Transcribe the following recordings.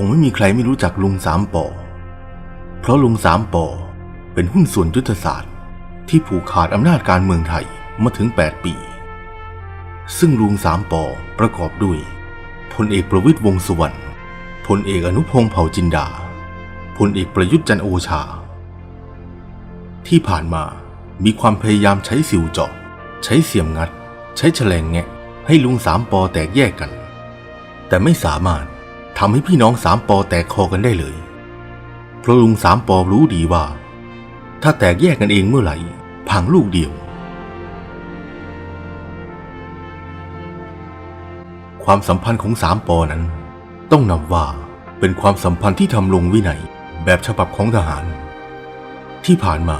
คงไม่มีใครไม่รู้จักลุงสามปอ เพราะลุงสามปอเป็นหุ้นส่วนยุทธศาสตร์ ที่ผูกขาดอำนาจการเมืองไทยมาถึง 8 ปี ซึ่งลุงสามปอประกอบด้วยพลเอกประวิตยวงสุวรรณพลเอกอนุพงษ์เผ่าจินดาพลเอกประยุทธ์จันโอชา ที่ผ่านมามีความพยายามใช้สิวเจาะ ใช้เสียมงัด ใช้แฉลงแงะ ให้ลุงสามปอแตกแยกกัน แต่ไม่สามารถ ทำให้พี่น้องสามปอแตกคอกันได้เลย เพราะลุงสามปอรู้ดีว่า ถ้าแตกแยกกันเองเมื่อไหร่พังลูกเดียว ความสัมพันธ์ของสามปอนั้น ต้องนับว่าเป็นความสัมพันธ์ที่ทำลงวินัยแบบฉบับของทหาร ที่ผ่านมา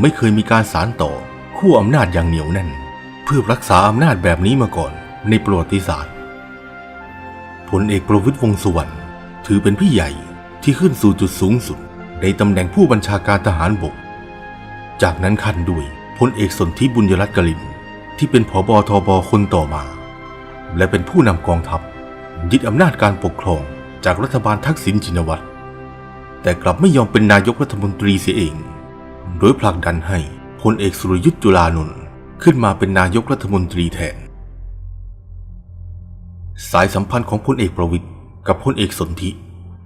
ไม่เคยมีการสารต่อคู่อำนาจอย่างเหนียวแน่น เพื่อรักษาอำนาจแบบนี้มาก่อนในประวัติศาสตร์ พลเอกประวิตยวงสุวรรณถือเป็นพี่ใหญ่ที่ขึ้นสู่จุดสูงสุด ในตำแหน่งผู้บัญชาการทหารบก จากนั้นขันด้วยพลเอกสนธิบุญยรัตน์กลินที่เป็นผบทบคนต่อมา และเป็นผู้นำกองทัพ ยึดอำนาจการปกครองจากรัฐบาลทักษิณชินวัตร แต่กลับไม่ยอมเป็นนายกรัฐมนตรีเสียเอง โดยผลักดันให้พลเอกสุรยุทธ์จุลานนท์ขึ้นมาเป็นนายกรัฐมนตรีแทน สายสัมพันธ์ของพลเอกประวิตยกับพลเอกสนธิ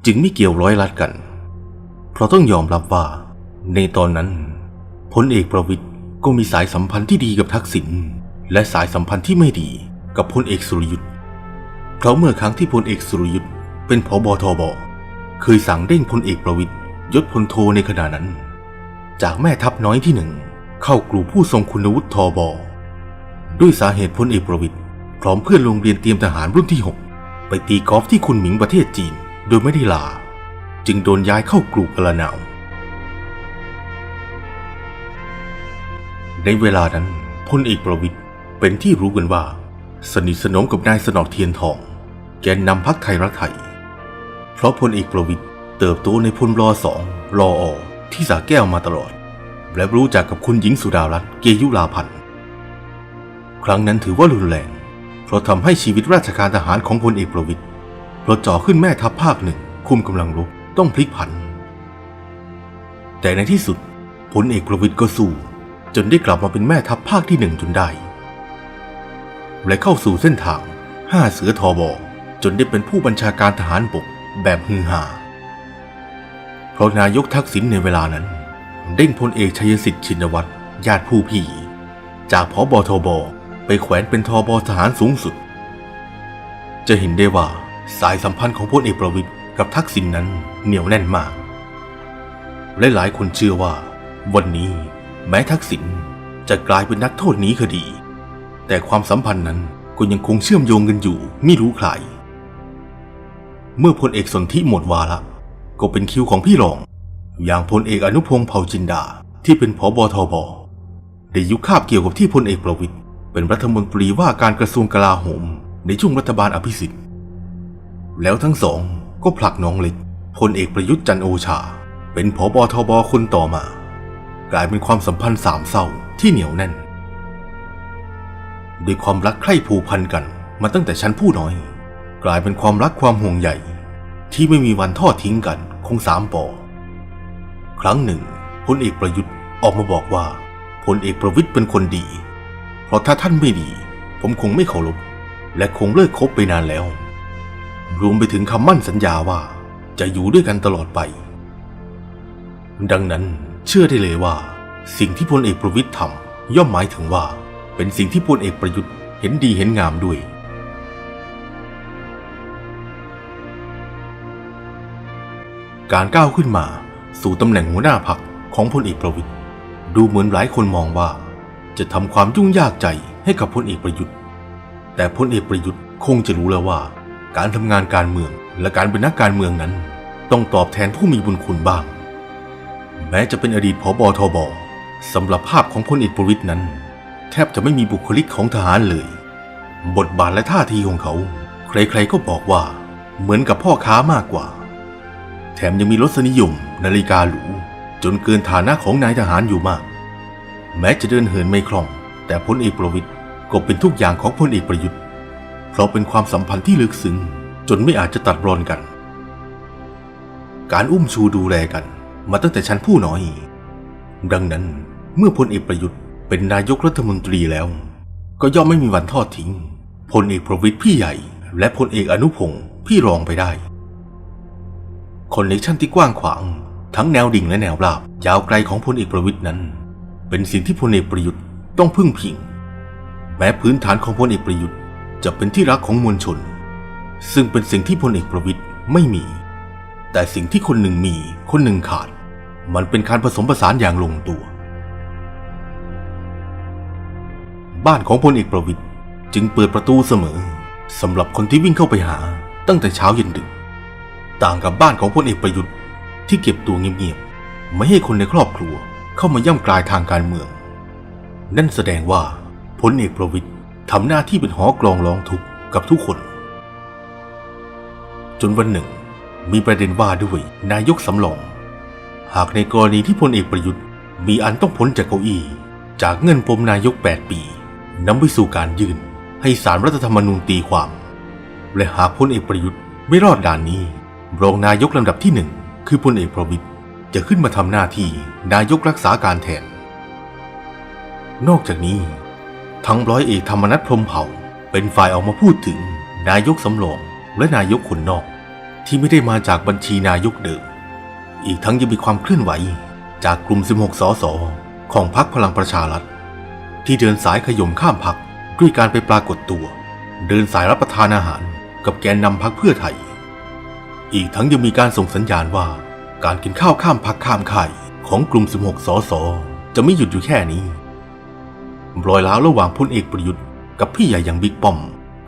จึงไม่เกี่ยวร้อยลัดกัน เพราะต้องยอมรับว่า ในตอนนั้นพลเอกประวิตยก็มีสายสัมพันธ์ที่ดีกับทักษิณและสายสัมพันธ์ที่ไม่ดีกับพลเอกสุรยุทธ์เพราะเมื่อครั้งที่พลเอกสุรยุทธ์เป็นผบทบเคยสั่งเด้งพลเอกประวิตยยศพลโทในขณะนั้น จากแม่ทัพน้อยที่หนึ่งเข้ากลุ่มผู้ทรงคุณวุฒิทบด้วยสาเหตุพลเอกประวิตย พร้อมเพื่อนโรงเรียนเตรียมทหารรุ่นที่ 6 ไปตีกอล์ฟที่คุณหมิงประเทศจีน โดยไม่ได้ลา จึงโดนย้ายเข้ากลุ่มกระนาวในเวลานั้นพลเอกประวิตยเป็นที่รู้กันว่า สนิทสนมกับนายสนอเทียนทอง แกนนำพักไทยรักไทย เพราะพลเอกประวิตยเติบโตในพลรอสองรออที่สาแก้วมาตลอด และรู้จักกับคุณหญิงสุดารัตน์เกยุลาพันธ์ ครั้งนั้นถือว่ารุนแรง เพราะทำให้ชีวิตราชการทหารของพลเอกประวิตยเพราะจ่อขึ้นแม่ทัพภาคหนึ่งคุมกำลังรบต้องพลิกผัน แต่ในที่สุดพลเอกประวิตยก็สู้ จนได้กลับมาเป็นแม่ทัพภาคที่หนึ่งจนได้ และเข้าสู่เส้นทางห้าเสือทอบอจนได้เป็นผู้บัญชาการทหารบกแบบฮือฮาเพราะนายกทักษิณในเวลานั้น เด้งพลเอกชัยสิทธิ์ชินวัตรญาติผู้พี่ จากพบทบ ไปแขวนเป็นทบทหารสูงสุด จะเห็นได้ว่าสายสัมพันธ์ของพลเอกประวิตยกับทักษิณนนั้นเหนียวแน่นมาก และหลายคนเชื่อว่า วันนี้แม้ทักษิณจะกลายเป็นนักโทษหนีคดี แต่ความสัมพันธ์นั้นก็ยังคงเชื่อมโยงกันอยู่ไม่รู้ใคร เมื่อพลเอกสนธิหมดวาระก็เป็นคิวของพี่รอง อย่างพลเอกอนุพงษ์เผ่าจินดาที่เป็นผบทบได้ยุคาบเกี่ยวกับที่พลเอกประวิตย เป็นรัฐมนตรีว่าการกระทรวงกลาโหม ในช่วงรัฐบาลอภิสิทธิ์ แล้วทั้งสองก็ผลักน้องเล็กพลเอกประยุทธ์จันโอชา เป็นผบทบคนต่อมา กลายเป็นความสัมพันธ์สามเศร้าที่เหนียวแน่นด้วยความรักใคร่ผูกพันกันมาตั้งแต่ชั้นผู้น้อย กลายเป็นความรักความห่วงใยที่ไม่มีวันทอดทิ้งกันของสามปอ ครั้งหนึ่งพลเอกประยุทธ์ออกมาบอกว่าพลเอกประวิตยเป็นคนดี เพราะถ้าท่านไม่ดี ผมคงไม่เคารพและคงเลิกคบไปนานแล้ว รวมไปถึงคำมั่นสัญญาว่าจะอยู่ด้วยกันตลอดไป ดังนั้นเชื่อได้เลยว่า สิ่งที่พลเอกประวิตยทำย่อมหมายถึงว่า เป็นสิ่งที่พลเอกประยุทธ์เห็นดีเห็นงามด้วย การก้าวขึ้นมาสู่ตำแหน่งหัวหน้าพักของพลเอกประวิตยดูเหมือนหลายคนมองว่า จะทำความยุ่งยากใจให้กับพลเอกประยุทธ์ แต่พลเอกประยุทธ์คงจะรู้แล้วว่า การทำงานการเมืองและการเป็นนักการเมืองนั้น ต้องตอบแทนผู้มีบุญคุณบ้าง แม้จะเป็นอดีตผบทบสำหรับภาพของพลเอกประวิตยนั้น แทบจะไม่มีบุคลิกของทหารเลย บทบาทและท่าทีของเขา ใครๆก็บอกว่าเหมือนกับพ่อค้ามากกว่า แถมยังมีรสนิยม นาฬิกาหรูจนเกินฐานะของนายทหารอยู่มาก แม้จะเดินเหินไม่คล่อง แต่พลเอกประวิตยก็เป็นทุกอย่างของพลเอกประยุทธ์ เพราะเป็นความสัมพันธ์ที่ลึกซึ้งจนไม่อาจจะตัดรอนกัน การอุ้มชูดูแลกันมาตั้งแต่ชั้นผู้น้อย ดังนั้นเมื่อพลเอกประยุทธ์เป็นนายกรัฐมนตรีแล้ว ก็ย่อมไม่มีวันทอดทิ้งพลเอกประวิตยพี่ใหญ่ และพลเอกอนุพงศ์พี่รองไปได้คอนเนคชั่นที่กว้างขวาง ทั้งแนวดิ่งและแนวราบ ยาวไกลของพลเอกประวิตยนั้น เป็นสิ่งที่พลเอกประยุทธ์ต้องพึ่งพิง แม้พื้นฐานของพลเอกประยุทธ์จะเป็นที่รักของมวลชน ซึ่งเป็นสิ่งที่พลเอกประวิตยไม่มี แต่สิ่งที่คนหนึ่งมีคนหนึ่งขาด มันเป็นการผสมผสานอย่างลงตัว บ้านของพลเอกประวิตยจึงเปิดประตูเสมอสำหรับคนที่วิ่งเข้าไปหาตั้งแต่เช้าเย็นดึก ต่างกับบ้านของพลเอกประยุทธ์ที่เก็บตัวเงียบๆไม่ให้คนในครอบครัว เข้ามาย่ำกลายทางการเมือง นั่นแสดงว่าพลเอกประวิตยทำหน้าที่เป็นหอกลองร้องทุกข์กับทุกคน จนวันหนึ่ง มีประเด็นว่าด้วยนายกสำรอง หากในกรณีที่พลเอกประยุทธ์มีอันต้องพ้นจากเก้าอี้จากเงินปมนายก 8 ปีนำไปสู่การยื่นให้สารรัฐธรรมนูญตีความ และหากพลเอกประยุทธ์ไม่รอดด่านนี้ รองนายกลำดับที่หนึ่งคือพลเอกประวิตย จะขึ้นมาทำหน้าที่นายกรักษาการแทน นอกจากนี้ ทั้งร้อยเอกธรรมนัฐพรมเผ่า เป็นฝ่ายออกมาพูดถึงนายกสำรองและนายกคนนอก ที่ไม่ได้มาจากบัญชีนายกเดิม อีกทั้งยังมีความเคลื่อนไหวจากกลุ่ม 16 สส ของพรรคพลังประชารัฐ ที่เดินสายขย่มข้ามพักด้วยการไปปรากฏตัว เดินสายรับประทานอาหารกับแกนนำพักเพื่อไทย อีกทั้งยังมีการส่งสัญญาณว่า การกินข้าวข้ามพักข้ามข่ายของกลุ่ม 16 สส จะไม่หยุดอยู่แค่นี้ รอยร้าวระหว่างพลเอกประยุทธ์กับพี่ใหญ่อย่างบิ๊กป้อม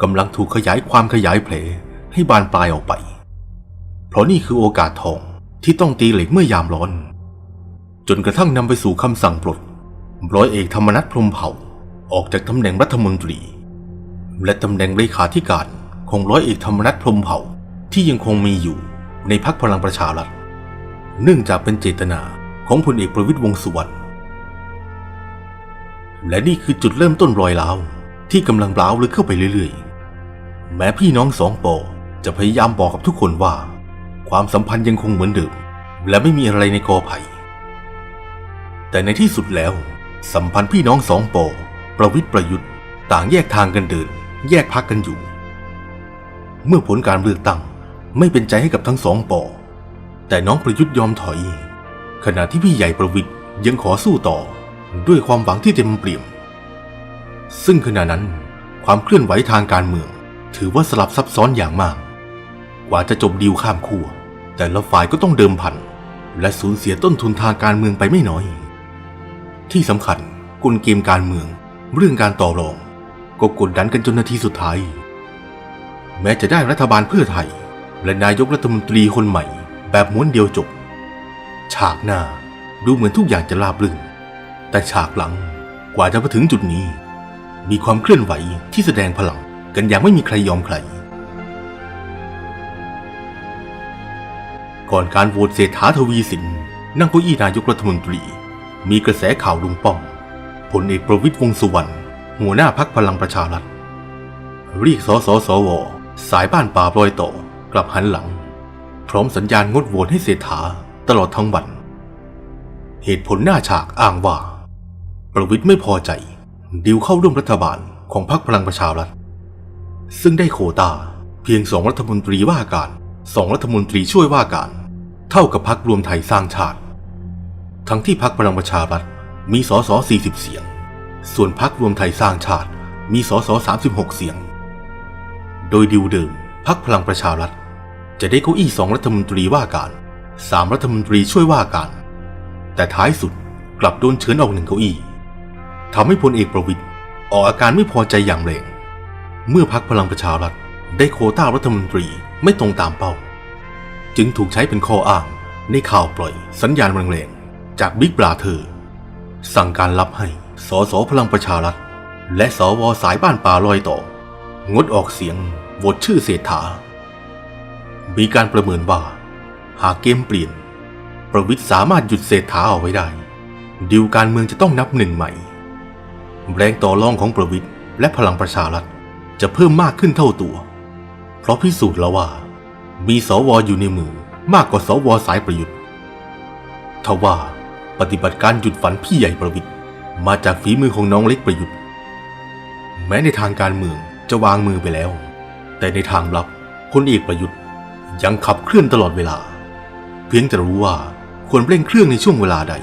กำลังถูกขยายความขยายแผลให้บานปลายออกไป เพราะนี่คือโอกาสทองที่ต้องตีเหล็กเมื่อยามร้อน จนกระทั่งนำไปสู่คำสั่งปลดร้อยเอกธรรมนัฐพรมเผ่าออกจากตำแหน่งรัฐมนตรี และตำแหน่งเลขาธิการของร้อยเอกธรรมนัฐพรมเผ่าที่ยังคงมีอยู่ในพักพลังประชารัฐ เนื่องจากเป็นเจตนาของพลเอกประวิตยวงสุวรรณและนี่คือจุดเริ่มต้นรอยร้าวที่กำลังร้าวลึกเข้าไปเรื่อยๆ แม้พี่น้องสองปอจะพยายามบอกกับทุกคนว่า ความสัมพันธ์ยังคงเหมือนเดิม และไม่มีอะไรในกอไผ่แต่ในที่สุดแล้ว สัมพันธ์พี่น้องสองปอประวิตรประยุทธ์ ต่างแยกทางกันเดิน แยกพักกันอยู่ เมื่อผลการเลือกตั้งไม่เป็นใจให้กับทั้งสองปอ แต่น้องประยุทธ์ยอมถอย ขณะที่พี่ใหญ่ประวิตรยังขอสู้ต่อด้วยความหวังที่เต็มเปี่ยม ซึ่งขณะนั้นความเคลื่อนไหวทางการเมือง ถือว่าสลับซับซ้อนอย่างมาก กว่าจะจบดีลข้ามขั้วแต่ละฝ่ายก็ต้องเดิมพัน และสูญเสียต้นทุนทางการเมืองไปไม่น้อย ที่สำคัญกลเกมการเมือง เรื่องการต่อรอง ก็กดดันกันจนนาทีสุดท้าย แม้จะได้รัฐบาลเพื่อไทย และนายกรัฐมนตรีคนใหม่ แบบม้วนเดียวจบ ฉากหน้าดูเหมือนทุกอย่างจะราบรื่น แต่ฉากหลังกว่าจะมาถึงจุดนี้ มีความเคลื่อนไหวที่แสดงพลังกันอย่างไม่มีใครยอมใคร ก่อนการโหวตเศรษฐาทวีสิน นั่งเก้าอี้นายกรัฐมนตรี มีกระแสข่าวลุงป้อมพลเอกประวิตยวงสุวรรณหัวหน้าพักพลังประชารัฐเรียกสสสว สายบ้านป่าปลอยต่อกลับหันหลัง พร้อมสัญญาณงดโหวตให้เศรษฐาตลอดทั้งวัน เหตุผลหน้าฉากอ้างว่า ประวิตยไม่พอใจ ดิวเข้าร่วมรัฐบาลของพรรคพลังประชารัฐ ซึ่งได้โควตาเพียงสองรัฐมนตรีว่าการสองรัฐมนตรีช่วยว่าการ เท่ากับพรรครวมไทยสร้างชาติ ทั้งที่พรรคพลังประชารัฐมีสส40 เสียง ส่วนพรรครวมไทยสร้างชาติมีสส36 เสียง โดยดิวเดิมพรรคพลังประชารัฐ จะได้เก้าอี้สองรัฐมนตรีว่าการสามรัฐมนตรีช่วยว่าการ แต่ท้ายสุดกลับโดนเชิญออกหนึ่งเก้าอี้ทำให้พลเอกประวิตยออกอาการไม่พอใจอย่างแรงเมื่อพักพลังประชารัฐได้โคต้ารัฐมนตรีไม่ตรงตามเป้า จึงถูกใช้เป็นข้ออ้างในข่าวปล่อยสัญญาณแรงๆจากบิ๊กบราเธอร์สั่งการรับให้สสพลังประชารัฐ และสวสายบ้านป่าลอยต่อ งดออกเสียงโหวตชื่อเศรษฐา มีการประเมินว่า หากเกมเปลี่ยน ประวิตยสามารถหยุดเศรษฐาเอาไว้ได้ ดิวการเมืองจะต้องนับหนึ่งใหม่ แรงต่อรองของประวิตยและพลังประชารัฐจะเพิ่มมากขึ้นเท่าตัว เพราะพิสูจน์แล้วว่า มีสวอยู่ในมือมากกว่าสวสายประยุทธ์ทว่าปฏิบัติการหยุดฝันพี่ใหญ่ประวิทย์มาจากฝีมือของน้องเล็กประยุทธ์ แม้ในทางการเมืองจะวางมือไปแล้ว แต่ในทางลับพลเอกประยุทธ์ ยังขับเคลื่อนตลอดเวลา เพียงแต่รู้ว่าควรเร่งเครื่องในช่วงเวลาใด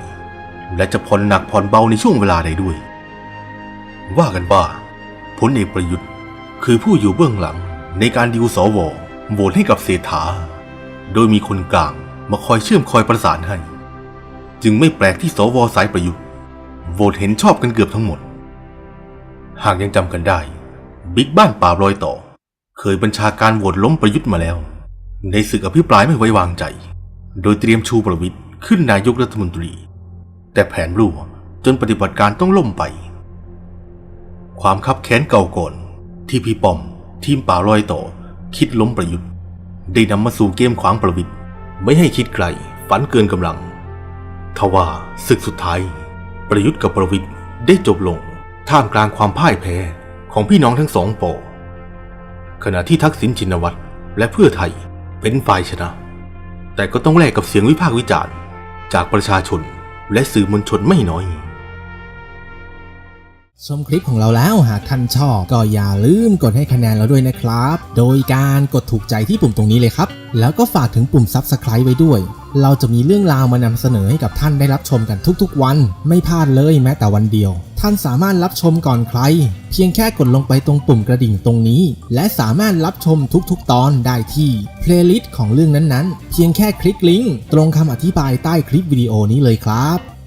และจะผ่อนหนักผ่อนเบาในช่วงเวลาใดด้วย ว่ากันว่าพลเอกประยุทธ์คือผู้อยู่เบื้องหลังในการดิวสวโหวตให้กับเศรษฐา โดยมีคนกลางมาคอยเชื่อมคอยประสานให้ จึงไม่แปลกที่สวสายประยุทธ์โหวตเห็นชอบกันเกือบทั้งหมด หากยังจำกันได้ บิ๊กบ้านป่ารอยต่อ เคยบัญชาการโหวตล้มประยุทธ์มาแล้ว ในศึกอภิปรายไม่ไว้วางใจ โดยเตรียมชูประวิทย์ขึ้นนายกรัฐมนตรี แต่แผนรั่วจนปฏิบัติการต้องล่มไป ความคับแค้นเก่าก่อนที่พี่ป้อม ทีมป่ารอยต่อ คิดล้มประยุทธ์ ได้นำมาสู่เกมขวางประวิทย์ไม่ให้คิดไกลฝันเกินกำลัง ทว่าศึกสุดท้าย ประยุทธ์กับประวิทย์ได้จบลงท่ามกลางความพ่ายแพ้ของพี่น้องทั้งสองปอขณะที่ทักษิณชินวัตรและเพื่อไทย เป็นฝ่ายชนะ แต่ก็ต้องแลกกับเสียงวิพากษ์วิจารณ์ จากประชาชนและสื่อมวลชนไม่น้อย ชมคลิปของเราแล้วหากท่านชอบ ก็อย่าลืมกดให้คะแนนเราด้วยนะครับ โดยการกดถูกใจที่ปุ่มตรงนี้เลยครับ แล้วก็ฝากถึงปุ่ม Subscribe ไว้ด้วย เราจะมีเรื่องราวมานำเสนอให้กับท่านได้รับชมกันทุกๆ วัน ไม่พลาดเลยแม้แต่วันเดียว ท่านสามารถรับชมก่อนใคร เพียงแค่กดลงไปตรงปุ่มกระดิ่งตรงนี้ และสามารถรับชมทุกๆ ตอนได้ที่เพลย์ลิสต์ของเรื่องนั้นๆ เพียงแค่คลิกลิงก์ตรงคำอธิบายใต้คลิปวิดีโอนี้เลยครับ